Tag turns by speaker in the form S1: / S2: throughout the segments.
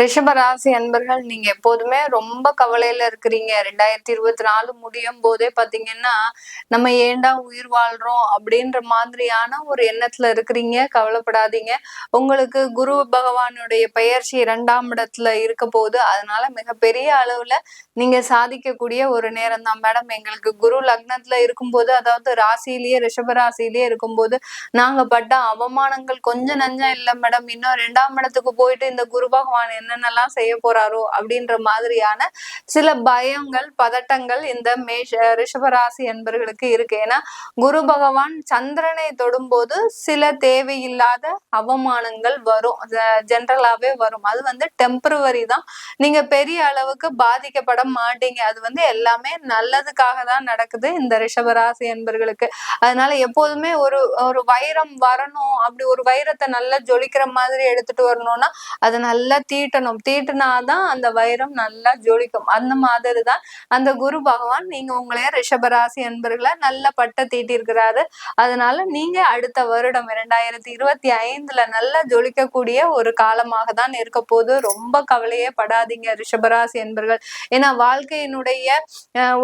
S1: ரிஷபராசி அன்பர்கள் நீங்க எப்போதுமே ரொம்ப கவலையில இருக்கிறீங்க. ரெண்டாயிரத்தி இருபத்தி நாலு முடியும் போதே பாத்தீங்கன்னா நம்ம ஏண்டா உயிர் வாழ்றோம் அப்படின்ற மாதிரியான ஒரு எண்ணத்துல இருக்கிறீங்க. கவலைப்படாதீங்க. உங்களுக்கு குரு பகவானுடைய பயிற்சி இரண்டாம் இடத்துல இருக்க போகுது. அதனால மிகப்பெரிய அளவுல நீங்க சாதிக்கக்கூடிய ஒரு நேரம் தான். மேடம் எங்களுக்கு குரு லக்னத்துல இருக்கும்போது அதாவது ராசியிலேயே ரிஷபராசிலேயே இருக்கும்போது நாங்க பட்ட அவமானங்கள் கொஞ்சம் நஞ்சம் இல்லை மேடம். இன்னும் ரெண்டாம் இடத்துக்கு போயிட்டு இந்த குரு பகவான் என்னென்னலாம் செய்ய போறாரோ அப்படின்ற மாதிரியான சில பயங்கள் பதட்டங்கள் இந்த மேஷ ரிஷபராசி என்பர்களுக்கு இருக்கு. ஏன்னா குரு பகவான் சந்திரனை தொடும்போது சில தேவையில்லாத அவமானங்கள் வரும். ஜென்ரலாவே வரும். அது வந்து டெம்பரவரி தான். நீங்க பெரிய அளவுக்கு பாதிக்கப்பட மாட்டீங்க. அது வந்து எல்லாமே நல்லதுக்காக தான் நடக்குது இந்த ரிஷபராசி என்பர்களுக்கு. அதனால எப்போதுமே ஒரு ஒரு வைரம் வரணும். அப்படி ஒரு வைரத்தை நல்லா ஜொலிக்கிற மாதிரி எடுத்துட்டு வரணும்னா அதை நல்லா தீட்ட தீட்டணும். தீட்டினாதான் அந்த வைரம் நல்லா ஜொலிக்கும். அந்த மாதிரி தான் அந்த குரு பகவான் நீங்க உங்களைய ரிஷபராசி அன்பர்களை நல்ல பட்ட தீட்டிருக்கிறாரு. அதனால நீங்க அடுத்த வருடம் இரண்டாயிரத்தி இருபத்தி ஐந்துல நல்லா ஜொலிக்கக்கூடிய ஒரு காலமாக தான் இருக்க போது ரொம்ப கவலையே படாதீங்க ரிஷபராசி என்பர்கள் ஏன்னா வாழ்க்கையினுடைய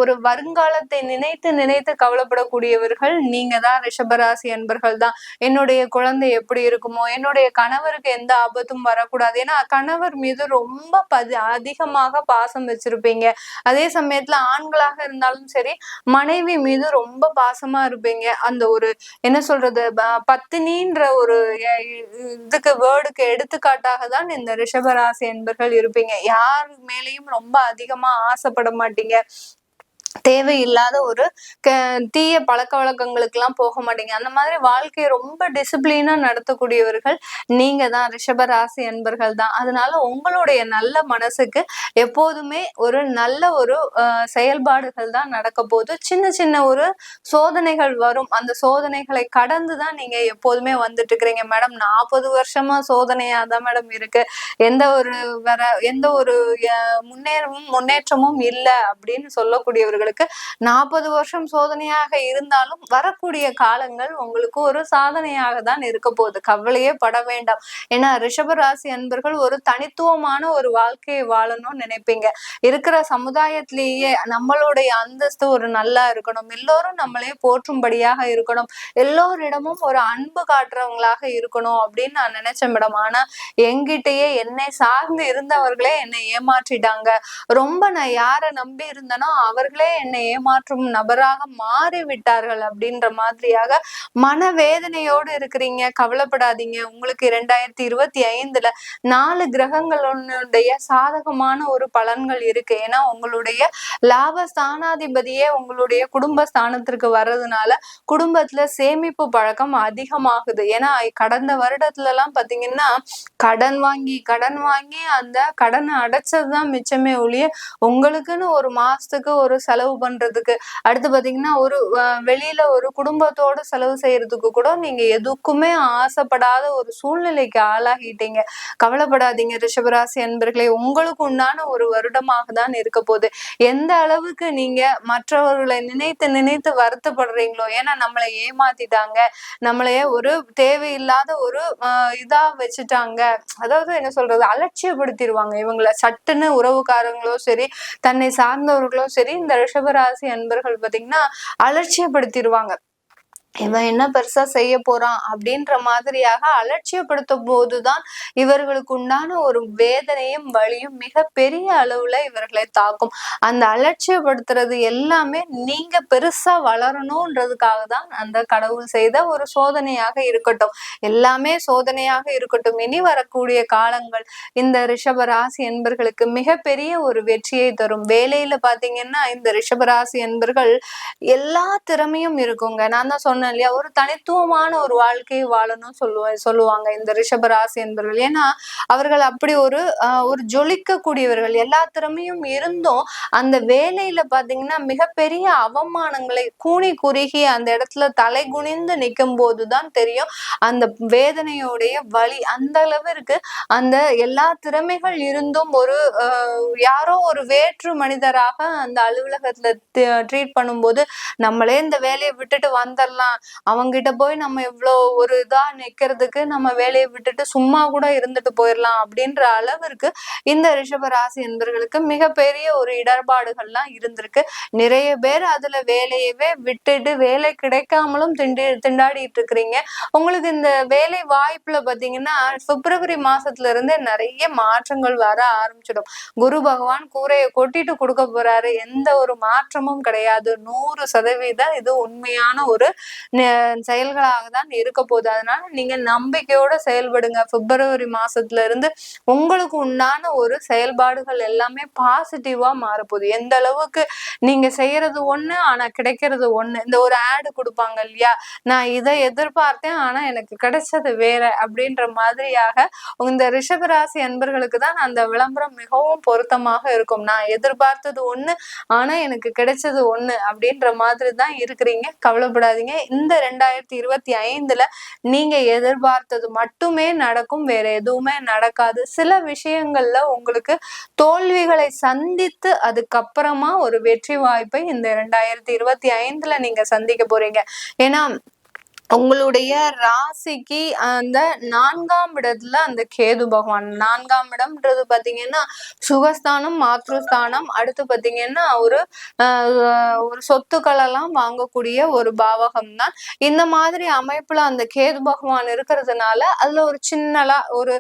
S1: ஒரு வருங்காலத்தை நினைத்து நினைத்து கவலைப்படக்கூடியவர்கள் நீங்க தான் ரிஷபராசி என்பர்கள் தான் என்னுடைய குழந்தை எப்படி இருக்குமோ என்னுடைய கணவருக்கு எந்த ஆபத்தும் வரக்கூடாது. ஏன்னா கணவர் மீது ரொம்ப பதி அதிகமாக பாசம் வச்சிருப்பீங்க. அதே சமயத்துல ஆண்களாக இருந்தாலும் சரி மனைவி மீது ரொம்ப பாசமா இருப்பீங்க. அந்த ஒரு என்ன சொல்றது பத்தினின்ற ஒரு இதுக்கு வேர்டுக்கு எடுத்துக்காட்டாக தான் இந்த ரிஷபராசி என்பர்கள் இருப்பீங்க. யார் மேலேயும் ரொம்ப அதிகமா ஆசைப்பட மாட்டீங்க. தேவையில்லாத ஒரு தீய பழக்க வழக்கங்களுக்கெல்லாம் போக மாட்டீங்க அந்த மாதிரி வாழ்க்கையை ரொம்ப டிசிப்ளினா நடத்தக்கூடியவர்கள் நீங்க தான் ரிஷப ராசி அன்பர்கள் தான் அதனால உங்களுடைய நல்ல மனசுக்கு எப்போதுமே ஒரு நல்ல ஒரு செயல்பாடுகள் தான் நடக்க போது சின்ன சின்ன ஒரு சோதனைகள் வரும். அந்த சோதனைகளை கடந்து தான் நீங்க எப்போதுமே வந்துட்டு இருக்கிறீங்க மேடம் நாற்பது வருஷமா சோதனையா தான் மேடம் இருக்கு. எந்த ஒரு வர எந்த ஒரு முன்னேறமும் முன்னேற்றமும் இல்லை அப்படின்னு சொல்லக்கூடியவர்கள் உங்களுக்கு நாற்பது வருஷம் சோதனையாக இருந்தாலும் வரக்கூடிய காலங்கள் உங்களுக்கு ஒரு சாதனையாக தான் இருக்க போகுது. கவலையே பட வேண்டாம். ஏன்னா ரிஷபராசி அன்பர்கள் ஒரு தனித்துவமான ஒரு வாழ்க்கையை வாழணும்னு நினைப்பீங்க. இருக்கிற சமுதாயத்திலேயே நம்மளுடைய அந்தஸ்து ஒரு நல்லா இருக்கணும். எல்லோரும் நம்மளே போற்றும்படியாக இருக்கணும். எல்லோரிடமும் ஒரு அன்பு காட்டுறவங்களாக இருக்கணும் அப்படின்னு நான் நினைச்சேன் மேடம். ஆனா எங்கிட்டயே என்னை சார்ந்து இருந்தவர்களே என்னை ஏமாற்றிட்டாங்க. ரொம்ப நான் யாரை நம்பி இருந்தேனோ அவர்களே என்னை ஏமாற்றும் நபராக மாறி விட்டார்கள் அப்படின்ற மாதிரியாக மனவேதனையோடு இருக்கிறீங்க. கவலைப்படாதீங்க. உங்களுக்கு இரண்டாயிரத்தி இருபத்தி ஐந்துல நாலு கிரகங்களுடைய சாதகமான ஒரு பலன்கள் இருக்கு. ஏன்னா உங்களுடைய லாப ஸ்தானாதிபதியே உங்களுடைய குடும்ப ஸ்தானத்திற்கு வர்றதுனால குடும்பத்துல சேமிப்பு பழக்கம் அதிகமாகுது. ஏன்னா கடந்த வருடத்துல எல்லாம் பாத்தீங்கன்னா கடன் வாங்கி கடன் வாங்கி அந்த கடனை அடைச்சதுதான் மிச்சமே ஒழிய உங்களுக்குன்னு ஒரு மாசத்துக்கு ஒரு செலவு செலவு பண்றதுக்கு. அடுத்து பாத்தீங்கன்னா ஒரு வெளியில ஒரு குடும்பத்தோட செலவு செய்யறதுக்கு கூட நீங்க எதுக்குமே ஆசைப்படாத ஒரு சூழ்நிலைக்கு ஆளாகிட்டீங்க. கவலைப்படாதீங்க ரிஷபராசி அன்பர்களே. உங்களுக்கு உண்டான ஒரு வருடமாக தான் இருக்க போகுது. எந்த அளவுக்கு நீங்க மற்றவர்களை நினைத்து நினைத்து வருத்தப்படுறீங்களோ ஏன்னா நம்மளை ஏமாத்திட்டாங்க நம்மளைய ஒரு தேவையில்லாத ஒரு இதா வச்சுட்டாங்க. அதாவது என்ன சொல்றது? அலட்சியப்படுத்திடுவாங்க இவங்களை. சட்டுன்னு உறவுக்காரங்களோ சரி தன்னை சார்ந்தவர்களோ சரி இந்த ரிஷபராசி அன்பர்கள் பார்த்தீங்கன்னா அலட்சியப்படுத்திடுவாங்க இவன் என்ன பெருசா செய்ய போறான் அப்படின்ற மாதிரியாக அலட்சியப்படுத்தும் போதுதான் இவர்களுக்கு உண்டான ஒரு வேதனையும் வழியும் மிக பெரிய அளவுல இவர்களை தாக்கும். அந்த அலட்சியப்படுத்துறது எல்லாமே நீங்க பெருசா வளரணும்ன்றதுக்காக தான் அந்த கடவுள் செய்த ஒரு சோதனையாக இருக்கட்டும். எல்லாமே சோதனையாக இருக்கட்டும். இனி வரக்கூடிய காலங்கள் இந்த ரிஷபராசி என்பர்களுக்கு மிகப்பெரிய ஒரு வெற்றியை தரும். வேலையில பாத்தீங்கன்னா இந்த ரிஷபராசி என்பர்கள் எல்லா திறமையும் இருக்குங்க. நான் தான் சொன்ன சொன்னேன் இல்லையா? ஒரு தனித்துவமான ஒரு வாழ்க்கையை வாழணும் சொல்லுவா சொல்லுவாங்க இந்த ரிஷப ராசி என்பவர்கள் ஏன்னா அவர்கள் அப்படி ஒரு ஒரு ஜொலிக்கக்கூடியவர்கள். எல்லா திறமையும் இருந்தும் அந்த வேலையில பாத்தீங்கன்னா மிகப்பெரிய அவமானங்களை கூணி குறுகி அந்த இடத்துல தலை குனிந்து நிற்கும் போதுதான் தெரியும். அந்த வேதனையோடைய வழி அந்த அளவிற்கு அந்த எல்லா திறமைகள் இருந்தும் ஒரு யாரோ ஒரு வேற்று மனிதராக அந்த அலுவலகத்துல ட்ரீட் பண்ணும்போது நம்மளே இந்த வேலையை விட்டுட்டு வந்துடலாம் அவங்கிட்ட போய் நம்ம இவ்வளோ ஒரு இதா நிக்கிறதுக்கு நம்ம வேலையை விட்டுட்டு சும்மா கூட இருந்துட்டு போயிடலாம் அப்படின்ற அளவிற்கு இந்த ரிஷப ராசி என்பர்களுக்கு மிகப்பெரிய ஒரு இடர்பாடுகள்லாம் இருந்திருக்கு. நிறைய பேர் அதுல வேலையவே விட்டுட்டு வேலை கிடைக்காமலும் திண்டி திண்டாடிட்டு இருக்கிறீங்க. உங்களுக்கு இந்த வேலை வாய்ப்புல பாத்தீங்கன்னா பிப்ரவரி மாசத்துல இருந்தே நிறைய மாற்றங்கள் வர ஆரம்பிச்சிடும். குரு பகவான் கூரையை கொட்டிட்டு கொடுக்க போறாரு. எந்த ஒரு மாற்றமும் கிடையாது. நூறு சதவீதம் இது உண்மையான ஒரு செயல்களாக தான் இருக்க போகுது. அதனால நீங்க நம்பிக்கையோட செயல்படுங்க. பிப்ரவரி மாசத்துல இருந்து உங்களுக்கு உண்டான ஒரு செயல்பாடுகள் எல்லாமே பாசிட்டிவா மாறப்போகுது. எந்த அளவுக்கு நீங்க செய்யறது ஒண்ணு ஆனா கிடைக்கிறது ஒண்ணு. இந்த ஒரு ஆடு கொடுப்பாங்க இல்லையா? நான் இதை எதிர்பார்த்தேன் ஆனா எனக்கு கிடைச்சது வேற அப்படின்ற மாதிரியாக இந்த ரிஷபராசி அன்பர்களுக்கு தான் அந்த விளம்பரம் மிகவும் பொருத்தமாக இருக்கும். நான் எதிர்பார்த்தது ஒண்ணு ஆனா எனக்கு கிடைச்சது ஒண்ணு அப்படின்ற மாதிரி தான் இருக்கிறீங்க. கவலைப்படாதீங்க. இந்த ரெண்டாயிரத்தி இருபத்தி ஐந்துல நீங்க எதிர்பார்த்தது மட்டுமே நடக்கும் வேற எதுவுமே நடக்காது. சில விஷயங்கள்ல உங்களுக்கு தோல்விகளை சந்தித்து அதுக்கப்புறமா ஒரு வெற்றி வாய்ப்பை இந்த ரெண்டாயிரத்தி இருபத்தி ஐந்துல நீங்க சந்திக்க போறீங்க. ஏன்னா உங்களுடைய ராசிக்கு அந்த நான்காம் இடத்துல அந்த கேது பகவான். நான்காம் இடம்ன்றது பாத்தீங்கன்னா சுகஸ்தானம் மாத்ருஸ்தானம் அடுத்து பாத்தீங்கன்னா ஒரு ஒரு சொத்துக்கள் எல்லாம் வாங்கக்கூடிய ஒரு பாவகம் தான் இந்த மாதிரி அமைப்புல அந்த கேது பகவான் இருக்கிறதுனால அதுல ஒரு சின்னலா ஒரு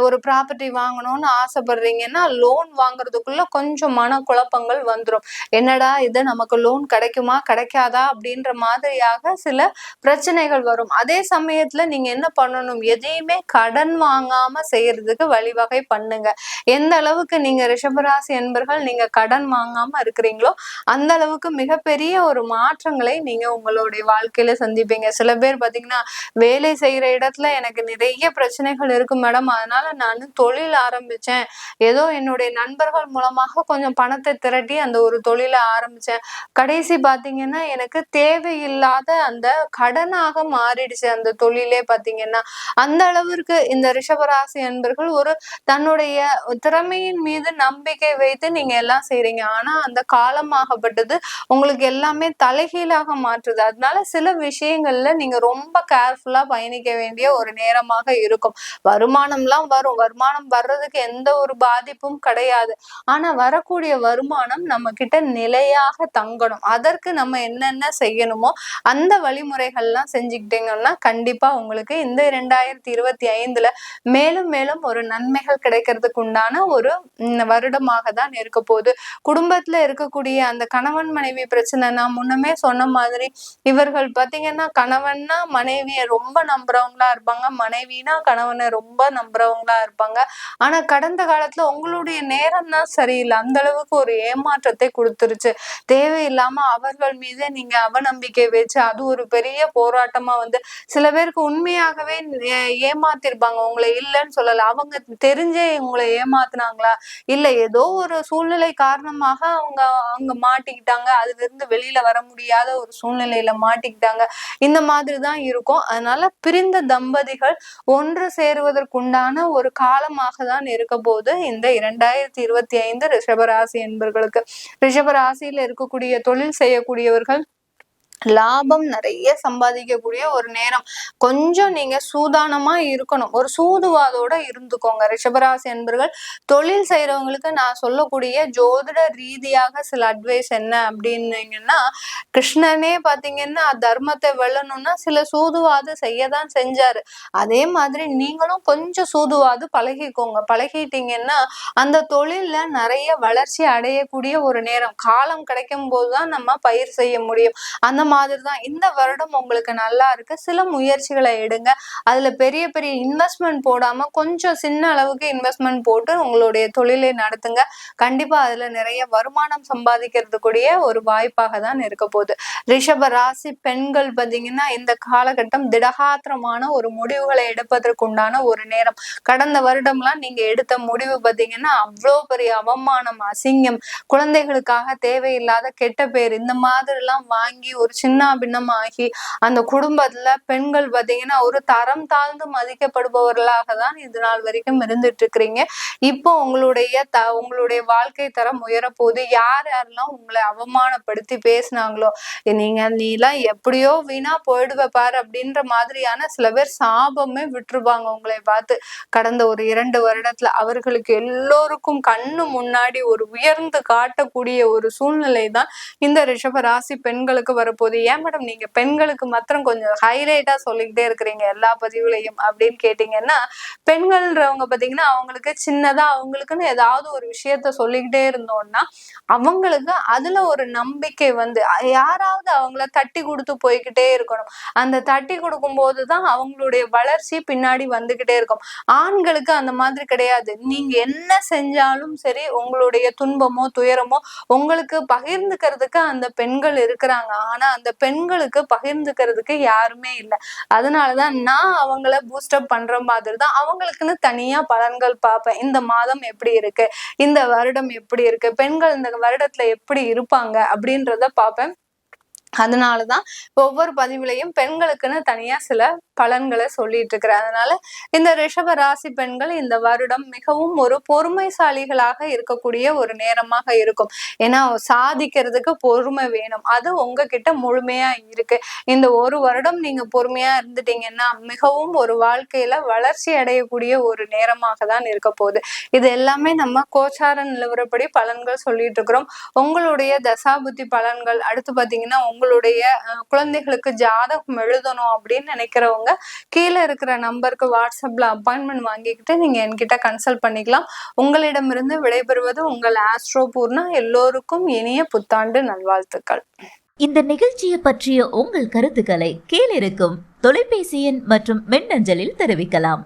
S1: ஒரு ப்ராப்பர்ட்டி வாங்கணும்னு ஆசைப்படுறீங்கன்னா லோன் வாங்குறதுக்குள்ள கொஞ்சம் மன குழப்பங்கள் வந்துடும் என்னடா இது நமக்கு லோன் கிடைக்குமா கிடைக்காதா அப்படின்ற மாதிரியாக சில பிரச்சனை பிரச்சனைகள் வரும். அதே சமயத்துல நீங்க என்ன பண்ணணும்? எதையுமே கடன் வாங்காம செய்யறதுக்கு வழிவகை பண்ணுங்க. எந்த அளவுக்கு நீங்க ரிஷபராசி என்பர்கள் நீங்க கடன் வாங்காம இருக்கிறீங்களோ அந்த அளவுக்கு மிகப்பெரிய ஒரு மாற்றங்களை நீங்க உங்களுடைய வாழ்க்கையில சந்திப்பீங்க. சில பேர் பாத்தீங்கன்னா வேலை செய்யற இடத்துல எனக்கு நிறைய பிரச்சனைகள் இருக்கு மேடம். அதனால நான் தொழில் ஆரம்பிச்சேன். ஏதோ என்னுடைய நண்பர்கள் மூலமாக கொஞ்சம் பணத்தை திரட்டி அந்த ஒரு தொழிலை ஆரம்பிச்சேன். கடைசி பாத்தீங்கன்னா எனக்கு தேவையில்லாத அந்த கடனாக மாறிடுச்சு. அந்த தொழிலே பாத்தீங்கன்னா அந்த அளவிற்கு இந்த ரிஷபராசி என்பர்கள் ஒரு தன்னுடைய திறமையின் மீது நம்பிக்கை வைத்து நீங்க எல்லாம் செய்றீங்க. ஆனா அந்த காலமாகப்பட்டது உங்களுக்கு எல்லாமே தலைகீழாக மாற்றுது. அதனால சில விஷயங்கள்ல நீங்க ரொம்ப கேர்ஃபுல்லா பயணிக்க வேண்டிய ஒரு நேரமாக இருக்கும். வருமானம்லாம் வரும். வருமானம் வர்றதுக்கு எந்த ஒரு பாதிப்பும் கிடையாது. ஆனா வரக்கூடிய வருமானம் நம்ம கிட்ட நிலையாக தங்கணும். அதற்கு நம்ம என்னென்ன செய்யணுமோ அந்த வழிமுறைகள்லாம் செஞ்சு செஞ்சுக்கிட்டீங்கன்னா கண்டிப்பா உங்களுக்கு இந்த ரெண்டாயிரத்தி இருபத்தி ஐந்துல மேலும் மேலும் ஒரு நன்மைகள் கிடைக்கிறதுக்கு உண்டான ஒரு வருடமாக தான் இருக்க போகுது. குடும்பத்துல இருக்கக்கூடிய அந்த கணவன் மனைவி பிரச்சனை நான் முன்னமே சொன்ன மாதிரி இவர்கள் பாத்தீங்கன்னா கணவன்னா மனைவியை ரொம்ப நம்புறவங்களா இருப்பாங்க மனைவினா கணவனை ரொம்ப நம்புறவங்களா இருப்பாங்க. ஆனா கடந்த காலத்துல உங்களுடைய நேரம் தான் சரியில்லை. அந்த அளவுக்கு ஒரு ஏமாற்றத்தை கொடுத்துருச்சு. தேவையில்லாம அவர்கள் மீதே நீங்க அவநம்பிக்கை வச்சு அது ஒரு பெரிய போராட்டம். மூலமா வந்து சில பேருக்கு உண்மையாகவே ஏமாத்திருப்பாங்க. உங்களை இல்லைன்னு சொல்லல. அவங்க தெரிஞ்சே உங்களை ஏமாத்தினாங்களா? இல்ல ஏதோ ஒரு சூழ்நிலை காரணமாக அவங்க அவங்க மாட்டிக்கிட்டாங்க. அதுல இருந்து வெளியில வர முடியாத ஒரு சூழ்நிலையில மாட்டிக்கிட்டாங்க. இந்த மாதிரிதான் இருக்கும். அதனால பிரிந்த தம்பதிகள் ஒன்று சேருவதற்குண்டான ஒரு காலமாக தான் இருக்க போது இந்த இரண்டாயிரத்தி இருபத்தி ஐந்து ரிஷபராசி என்பர்களுக்கு. ரிஷபராசியில இருக்கக்கூடிய தொழில் செய்யக்கூடியவர்கள் லாபம் நிறைய சம்பாதிக்கக்கூடிய ஒரு நேரம். கொஞ்சம் நீங்க சூதானமா இருக்கணும். ஒரு சூதுவாதோட இருந்துக்கோங்க. ரிஷபராசி என்பர்கள் தொழில் செய்யறவங்களுக்கு நான் சொல்லக்கூடிய ஜோதிட ரீதியாக சில அட்வைஸ் என்ன அப்படின்னீங்கன்னா கிருஷ்ணனே பாத்தீங்கன்னா தர்மத்தை வெல்லணும்னா சில சூதுவாது செய்யதான் செஞ்சாரு. அதே மாதிரி நீங்களும் கொஞ்சம் சூதுவாது பழகிக்கோங்க. பழகிட்டீங்கன்னா அந்த தொழில்ல நிறைய வளர்ச்சி அடையக்கூடிய ஒரு நேரம். காலம் கிடைக்கும் போதுதான் நம்ம பயிர் செய்ய முடியும். அந்த மாதிரி தான் இந்த வருடம் உங்களுக்கு நல்லா இருக்கு. சில முயற்சிகளை எடுங்க. அதுல பெரிய பெரிய இன்வெஸ்ட்மெண்ட் போடாம கொஞ்சம் சின்ன அளவுக்கு இன்வெஸ்ட்மெண்ட் போட்டு உங்களுடைய தொழிலை நடத்துங்க. கண்டிப்பா அதுல நிறைய வருமானம் சம்பாதிக்கிறதுக்குரிய ஒரு வாய்ப்பாக தான் இருக்க போகுது. ரிஷப ராசி பெண்கள் பார்த்தீங்கன்னா இந்த காலகட்டம் திடகாத்திரமான ஒரு முடிவுகளை எடுப்பதற்குண்டான ஒரு நேரம். கடந்த வருடம்லாம் நீங்க எடுத்த முடிவு பார்த்தீங்கன்னா அவ்வளோ பெரிய அவமானம் அசிங்கம் குழந்தைகளுக்காக தேவையில்லாத கெட்ட பேர் இந்த மாதிரி எல்லாம் வாங்கி ஒரு சின்ன பின்னமாகி அந்த குடும்பத்துல பெண்கள் பாத்தீங்கன்னா ஒரு தரம் தாழ்ந்து மதிக்கப்படுபவர்களாக தான் இது நாள் வரைக்கும் இருந்துட்டு இருக்கிறீங்க இப்போ உங்களுடைய த உங்களுடைய வாழ்க்கை தரம் உயரப்போகுது. யார் யாரெல்லாம் உங்களை அவமானப்படுத்தி பேசினாங்களோ நீங்க நீ எல்லாம் எப்படியோ வீணா போயிடுவ பாரு அப்படின்ற மாதிரியான சில பேர் சாபமே விட்டுருவாங்க உங்களை பார்த்து. கடந்த ஒரு இரண்டு வருடத்துல அவர்களுக்கு எல்லோருக்கும் கண்ணு முன்னாடி ஒரு உயர்ந்து காட்டக்கூடிய ஒரு சூழ்நிலை தான் இந்த ரிஷப ராசி பெண்களுக்கு வரப்போகுது. ஏன் மேடம் நீங்க பெண்களுக்கு மாத்திரம் கொஞ்சம் ஹைலைட்டா சொல்லிக்கிட்டே இருக்கிறீங்க எல்லா பதிவுலையும் அப்படின்னு கேட்டீங்கன்னா பெண்கள்ன்றவங்க பாத்தீங்கன்னா அவங்களுக்கு சின்னதா அவங்களுக்குன்னு ஏதாவது ஒரு விஷயத்த சொல்லிக்கிட்டே இருந்தோம்னா அவங்களுக்கு அதுல ஒரு நம்பிக்கை வந்து யாராவது அவங்கள தட்டி கொடுத்து போய்கிட்டே இருக்கணும். அந்த தட்டி கொடுக்கும் போதுதான் அவங்களுடைய வளர்ச்சி பின்னாடி வந்துகிட்டே இருக்கும். ஆண்களுக்கு அந்த மாதிரி கிடையாது. நீங்க என்ன செஞ்சாலும் சரி உங்களுடைய துன்பமோ துயரமோ உங்களுக்கு பகிர்ந்துக்கிறதுக்கு அந்த பெண்கள் இருக்கிறாங்க. ஆனா அந்த பெண்களுக்கு பகிர்ந்துக்கிறதுக்கு யாருமே இல்லை. அதனாலதான் நான் அவங்கள பூஸ்டப் பண்ற மாதிரி தான் அவங்களுக்குன்னு தனியா பலன்கள் பார்ப்பேன். இந்த மாதம் எப்படி இருக்கு? இந்த வருடம் எப்படி இருக்கு? பெண்கள் இந்த வருடத்துல எப்படி இருப்பாங்க? அப்படின்றத பார்ப்பேன். அதனாலதான் ஒவ்வொரு பதிவுலையும் பெண்களுக்குன்னு தனியா சில பலன்களை சொல்லிட்டு இருக்கிறேன் அதனால இந்த ரிஷப ராசி பெண்கள் இந்த வருடம் மிகவும் ஒரு பொறுமைசாலிகளாக இருக்கக்கூடிய ஒரு நேரமாக இருக்கும். ஏன்னா சாதிக்கிறதுக்கு பொறுமை வேணும். அது உங்ககிட்ட முழுமையா இருக்கு. இந்த ஒரு வருடம் நீங்க பொறுமையா இருந்துட்டீங்கன்னா மிகவும் ஒரு வாழ்க்கையில வளர்ச்சி அடையக்கூடிய ஒரு நேரமாக தான் இருக்க போகுது. இது எல்லாமே நம்ம கோச்சார நிலவரப்படி பலன்கள் சொல்லிட்டு இருக்கிறோம் உங்களுடைய தசாபுத்தி பலன்கள் அடுத்து பாத்தீங்கன்னா உங்களுடைய குழந்தைகளுக்கு ஜாதகம் எழுதணும் அப்படின்னு நினைக்கிறவங்க கீழே இருக்கிற நம்பருக்கு வாட்ஸ்அப்ல அப்பாயின்மெண்ட் வாங்கிக்கிட்டு நீங்க என்கிட்ட கன்சல்ட் பண்ணிக்கலாம். உங்களிடமிருந்து விடைபெறுவது உங்கள் ஆஸ்ட்ரோ பூர்ணா எல்லோருக்கும் இனிய புத்தாண்டு நல்வாழ்த்துக்கள்.
S2: இந்த நிகழ்ச்சியை பற்றிய உங்கள் கருத்துக்களை கீழிருக்கும் தொலைபேசி எண் மற்றும் மின்னஞ்சலில் தெரிவிக்கலாம்.